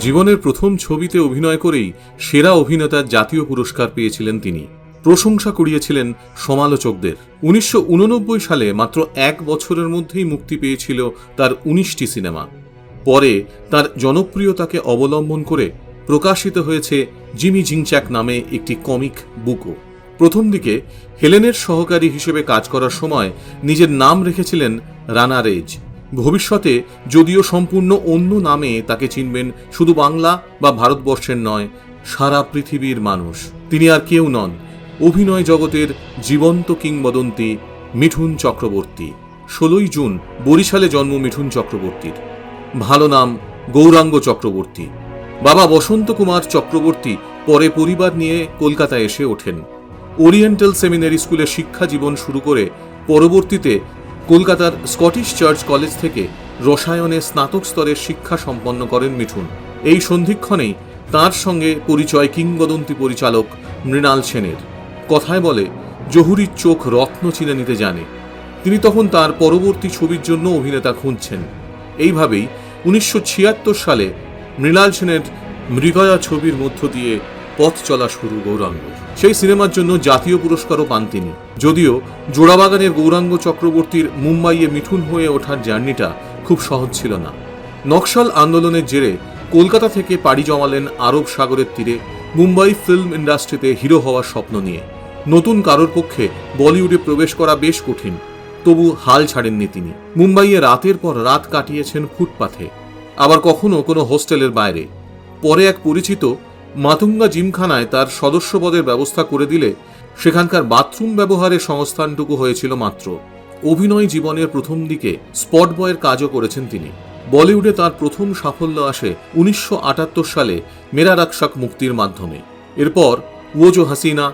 জীবনের প্রথম ছবিতে অভিনয় করেই সেরা অভিনেতার জাতীয় পুরস্কার পেয়েছিলেন তিনি। প্রশংসা কুড়িয়েছিলেন সমালোচকদের। উনিশশো উননব্বই সালে মাত্র এক বছরের মধ্যেই মুক্তি পেয়েছিল তার উনিশটি সিনেমা। পরে তার জনপ্রিয়তাকে অবলম্বন করে প্রকাশিত হয়েছে জিমি জিংচ্যাক নামে একটি কমিক বুকও। প্রথম দিকে হেলেনের সহকারী হিসেবে কাজ করার সময় নিজের নাম রেখেছিলেন রানা রেজ। ভবিষ্যতে যদিও সম্পূর্ণ অন্য নামে তাকে চিনবেন শুধু বাংলা বা ভারতবর্ষের নয়, সারা পৃথিবীর মানুষ। তিনি আর কেউ নন, অভিনয় জগতের জীবন্ত কিংবদন্তি মিঠুন চক্রবর্তী। ষোলোই জুন, বরিশালে জন্ম মিঠুন চক্রবর্তীর। ভালো নাম গৌরাঙ্গ চক্রবর্তী। বাবা বসন্ত কুমার চক্রবর্তী পরে পরিবার নিয়ে কলকাতায় এসে ওঠেন। ওরিয়েন্টাল সেমিনারি স্কুলে শিক্ষা জীবন শুরু করে পরবর্তীতে কলকাতার স্কটিশ চার্চ কলেজ থেকে রসায়নে স্নাতক স্তরের শিক্ষা সম্পন্ন করেন মিঠুন। এই সন্ধিক্ষণেই তার সঙ্গে পরিচয় কিংবদন্তি পরিচালক মৃণাল সেনের। কথায় বলে, জহুরির চোখ রত্ন চিনে নিতে জানে। তিনি তখন তার পরবর্তী ছবির জন্য অভিনেতা খুঁজছেন। এইভাবেই উনিশশো ছিয়াত্তর সালে মৃণাল সেনের মৃগয়া ছবির মধ্য দিয়ে পথ চলা শুরু গৌরাঙ্গ। সেই সিনেমার জন্য জাতীয় পুরস্কারও পান তিনি। যদিও জোড়াবাগানের গৌরাঙ্গ চক্রবর্তীর মুম্বাইয়ে মিঠুন হয়ে ওঠার জার্নিটা খুব সহজ ছিল না। নকশাল আন্দোলনের জেরে কলকাতা থেকে পাড়ি জমালেন আরব সাগরের তীরে মুম্বাই ফিল্ম ইন্ডাস্ট্রিতে হিরো হওয়ার স্বপ্ন নিয়ে। নতুন কারোর পক্ষে বলিউডে প্রবেশ করা বেশ কঠিন, তবু হাল ছাড়েননি তিনি। মুম্বাইয়ে রাতের পর রাত কাটিয়েছেন ফুটপাথে। আবার কখনো কোনো হোস্টেলের বাইরে। পরে এক পরিচিত মাতুঙ্গা জিমখানায় তার সদস্যপদের ব্যবস্থা করে দিলে সেখানকার বাথরুম ব্যবহারের সংস্থানটুকু হয়েছিল মাত্র। অভিনয় জীবনের প্রথম দিকে স্পট বয়ের কাজও করেছেন তিনি। বলিউডে তার প্রথম সাফল্য আসে উনিশশো আটাত্তর সালে মেরা রাক্ষক মুক্তির মাধ্যমে। এরপর ওজো হাসিনা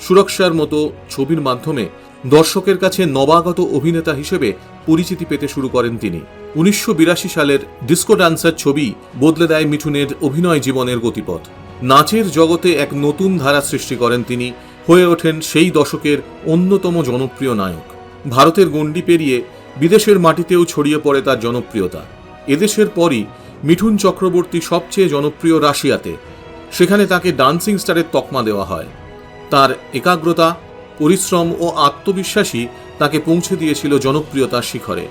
সুরক্ষার মতো ছবির মাধ্যমে দর্শকের কাছে নবাগত অভিনেতা হিসেবে পরিচিতি পেতে শুরু করেন তিনি। উনিশশো বিরাশি সালের ডিস্কো ডান্সার ছবি বদলে দেয় মিঠুনের অভিনয় জীবনের গতিপথ। নাচের জগতে এক নতুন ধারা সৃষ্টি করেন তিনি, হয়ে ওঠেন সেই দশকের অন্যতম জনপ্রিয় নায়ক। ভারতের গণ্ডি পেরিয়ে বিদেশের মাটিতেও ছড়িয়ে পড়ে তার জনপ্রিয়তা। এদেশের পরই মিঠুন চক্রবর্তী সবচেয়ে জনপ্রিয় রাশিয়াতে, সেখানে তাকে ডান্সিং স্টারের তকমা দেওয়া হয়। তার একাগ্রতা, পরিশ্রম ও আত্মবিশ্বাসী তাকে পৌঁছে দিয়েছিল জনপ্রিয়তার শিখরে।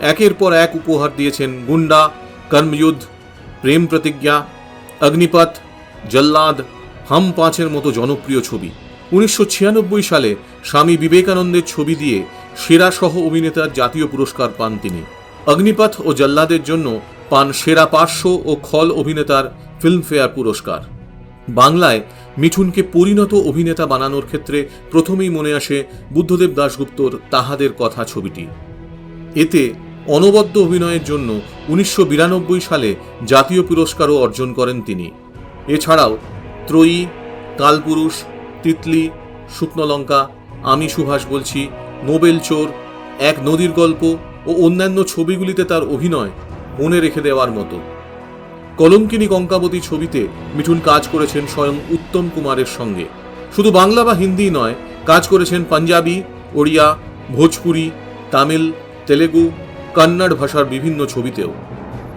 একের পর এক উপহার দিয়েছেন গুন্ডা, কর্মযুদ্ধ, প্রেম প্রতিজ্ঞা, অগ্নিপথ জল্লাদ হাম পাঁচের মতো জনপ্রিয় ছবি। উনিশশো ছিয়ানব্বই সালে স্বামী বিবেকানন্দের ছবি দিয়ে সেরা সহ অভিনেতার জাতীয় পুরস্কার পান তিনি। অগ্নিপথ ও জল্লাদের জন্য পান সেরা পার্শ্ব ও খল অভিনেতার ফিল্মফেয়ার পুরস্কার। বাংলায় মিঠুনকে পরিণত অভিনেতা বানানোর ক্ষেত্রে প্রথমেই মনে আসে বুদ্ধদেব দাশগুপ্তর তাহাদের কথা ছবিটি। এতে অনবদ্য অভিনয়ের জন্য উনিশশো বিরানব্বই সালে জাতীয় পুরস্কারও অর্জন করেন তিনি। এছাড়াও ত্রয়ী, কালপুরুষ, তিতলি, শুকনলঙ্কা, আমি সুভাষ বলছি, নোবেল চোর, এক নদীর গল্প ও অন্যান্য ছবিগুলিতে তার অভিনয় মনে রেখে দেওয়ার মতো। কলঙ্কিনী কঙ্কাবতী ছবিতে মিঠুন কাজ করেছেন স্বয়ং উত্তম কুমারের সঙ্গে। শুধু বাংলা বা হিন্দি নয়, কাজ করেছেন পাঞ্জাবি, ওড়িয়া, ভোজপুরি, তামিল, তেলেগু, কন্নড় ভাষার বিভিন্ন ছবিতেও।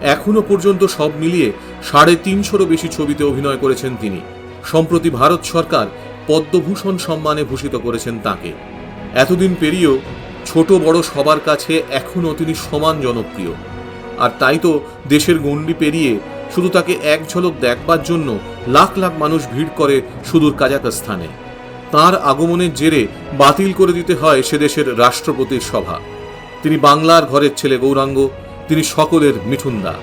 এখনও পর্যন্ত সব মিলিয়ে সাড়ে তিনশোরও বেশি ছবিতে অভিনয় করেছেন তিনি। সম্প্রতি ভারত সরকার পদ্মভূষণ সম্মানে ভূষিত করেছেন তাকে। এতদিন পেরিয়েও ছোট বড় সবার কাছে এখনও তিনি সমান জনপ্রিয়। আর তাই তো দেশের গণ্ডি পেরিয়ে শুধু তাকে এক ঝলক দেখবার জন্য লাখ লাখ মানুষ ভিড় করে সুদূর কাজাকস্তানে তার আগমনের জেরে বাতিল করে দিতে হয় সে দেশের রাষ্ট্রপতির সভা। তিনি বাংলার ঘরের ছেলে গৌরাঙ্গ তিনি সকলের মিঠুন্দা।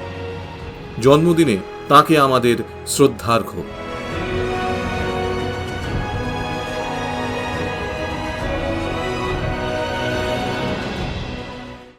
জন্মদিনে তাকে আমাদের শ্রদ্ধার্ঘ্য।